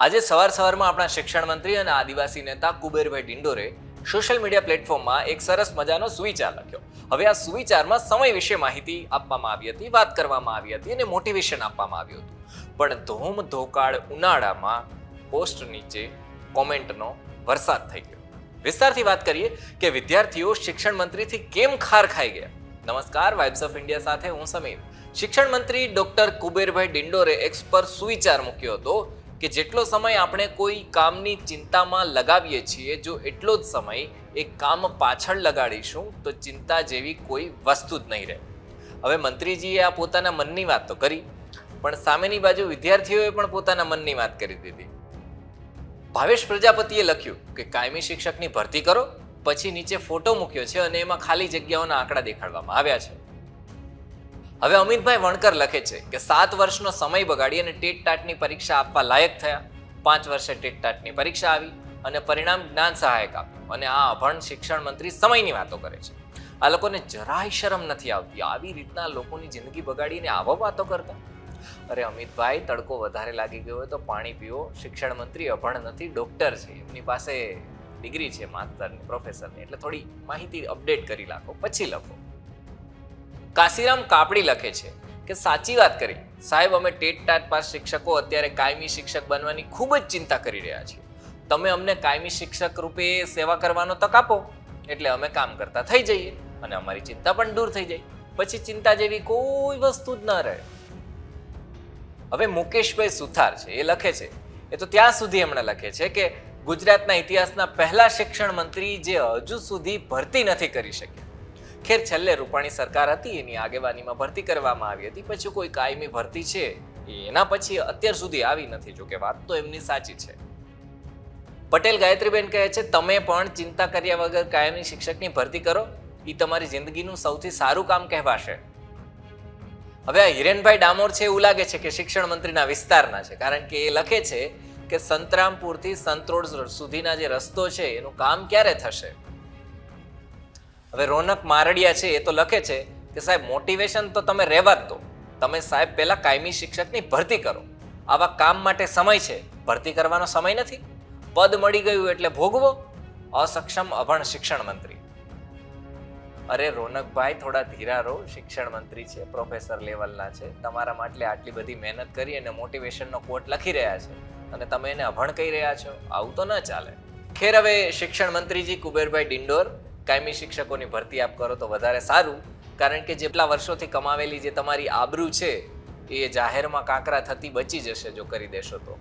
આજે સવાર સવારમાં આપણા શિક્ષણ મંત્રી અને આદિવાસી નેતા કુબેરભાઈ ડિંડોરે સોશિયલ મીડિયા પ્લેટફોર્મમાં એક સરસ મજાનો સુવિચાર લખ્યો. હવે આ સુવિચારમાં સમય વિશે માહિતી આપવામાં આવી હતી, વાત કરવામાં આવી હતી અને મોટિવેશન આપવામાં આવ્યું હતું. પણ ધોમ ધોકાળ ઉનાળામાં પોસ્ટ નીચે કોમેન્ટનો વરસાદ થઈ ગયો. વિસ્તારથી વાત કરીએ કે વિદ્યાર્થીઓ શિક્ષણ મંત્રીથી કેમ ખાર ખાઈ ગયા? નમસ્કાર વાઇબ્સ ઓફ ઇન્ડિયા સાથે હું સમીર. શિક્ષણ મંત્રી ડોક્ટર કુબેરભાઈ ડિંડોરે એક્સ પર સુવિચાર મૂક્યો હતો. કે જેટલો સમય આપણે કોઈ કામની ચિંતામાં લગાવીએ છીએ, જો એટલો જ સમય એ કામ પાછળ લગાડીશું, તો ચિંતા જેવી કોઈ વસ્તુ જ નહીં રહે. હવે મંત્રીજીએ આ પોતાના મનની વાત તો કરી, પણ સામેની બાજુ વિદ્યાર્થીઓએ પણ પોતાના મનની વાત કરી દીધી. ભાવેશ પ્રજાપતિએ લખ્યું કે કાયમી શિક્ષકની ભરતી કરો, પછી નીચે ફોટો મૂક્યો છે અને એમાં ખાલી જગ્યાઓના આંકડા દેખાડવામાં આવ્યા છે. હવે અમિતભાઈ વણકર લખે છે કે સાત વર્ષનો સમય બગાડી અને ટેટ ટાટની પરીક્ષા આપવા લાયક થયા. પાંચ વર્ષે ટેટ ટાટની પરીક્ષા આવી અને પરિણામ જ્ઞાન સહાયક આપ્યું અને આ અભણ શિક્ષણ મંત્રી સમયની વાતો કરે છે. આ લોકોને જરાય શરમ નથી આવતી. આવી રીતના લોકોની જિંદગી બગાડીને આવો વાતો કરતા. અરે અમિતભાઈ, તડકો વધારે લાગી ગયો તો પાણી પીવો શિક્ષણ મંત્રી અભણ નથી, ડોક્ટર છે. એમની પાસે ડિગ્રી છે, માસ્ટરની, પ્રોફેસરની. એટલે થોડી માહિતી અપડેટ કરી રાખો પછી લખો. કાશીરામ કાપડી લખે છે કે સાચી વાત કરી. સાહેબ, અમે ટેટ ટાટ પાસ શિક્ષકો અત્યારે કાયમી શિક્ષક બનવાની ખૂબ જ ચિંતા કરી રહ્યા છીએ. તમે અમને કાયમી શિક્ષક રૂપે સેવા કરવાનો તક આપો. એટલે અમે કામ કરતા થઈ જઈએ અને અમારી ચિંતા પણ દૂર થઈ જાય. પછી ચિંતા જેવી કોઈ વસ્તુ જ ન રહે. હવે મુકેશભાઈ સુથાર છે, એ લખે છે. એ તો ત્યાં સુધી એમણે લખે છે કે ગુજરાતના ઇતિહાસના પહેલા શિક્ષણ મંત્રી જે હજુ સુધી ભરતી નથી કરી શક્યા. ખેર છેલ્લે રૂપાણી સરકાર હતી, એની આગેવાનીમાં ભરતી કરવામાં આવી હતી. પછી કોઈ કાયમી ભરતી છે એના પછી અત્યાર સુધી આવી નથી. જોકે વાત તો એમની સાચી છે. પટેલ ગાયત્રીબેન કહે છે, તમે પણ ચિંતા કર્યા વગર કાયમી શિક્ષકની ભરતી કરો. એ તમારી જિંદગીનું સૌથી સારું કામ કહેવાશે. હવે આ હિરેનભાઈ ડામોર છે, એવું લાગે છે કે શિક્ષણ મંત્રીના વિસ્તારના છે. કારણ કે એ લખે છે કે સંતરામપુરથી સંતરોડ સુધીના જે રસ્તો છે, એનું કામ ક્યારે થશે? હવે રોનક મારડિયા છે, એ તો લખે છે કે સાહેબ મોટિવેશન તો તમે રહેવા જ દો. તમે સાહેબ પહેલાં કાયમી શિક્ષકની ભરતી કરો. આવા કામ માટે સમય છે. ભરતી કરવાનો સમય નથી. પદ મળી ગયું એટલે ભોગવો. અસક્ષમ અભણ શિક્ષણ મંત્રી. અરે રોનકભાઈ, થોડા ધીરા રહો. શિક્ષણ મંત્રી છે પ્રોફેસર લેવલના છે. તમારા માટે આટલી બધી મહેનત કરી અને મોટિવેશનનો કોટ લખી રહ્યા છે. અને તમે એને અભણ કહી રહ્યા છો. આવું તો ન ચાલે. ખેર હવે શિક્ષણ મંત્રીજી કુબેરભાઈ ડિંડોર. કાયમી શિક્ષકોની ભરતી આપ કરો તો વધારે સારું. કારણ કે જેટલા વર્ષોથી કમાવેલી જે તમારી આબરૂ છે, એ જાહેરમાં કાંકરા થતી બચી જશે જો કરી દેશો તો.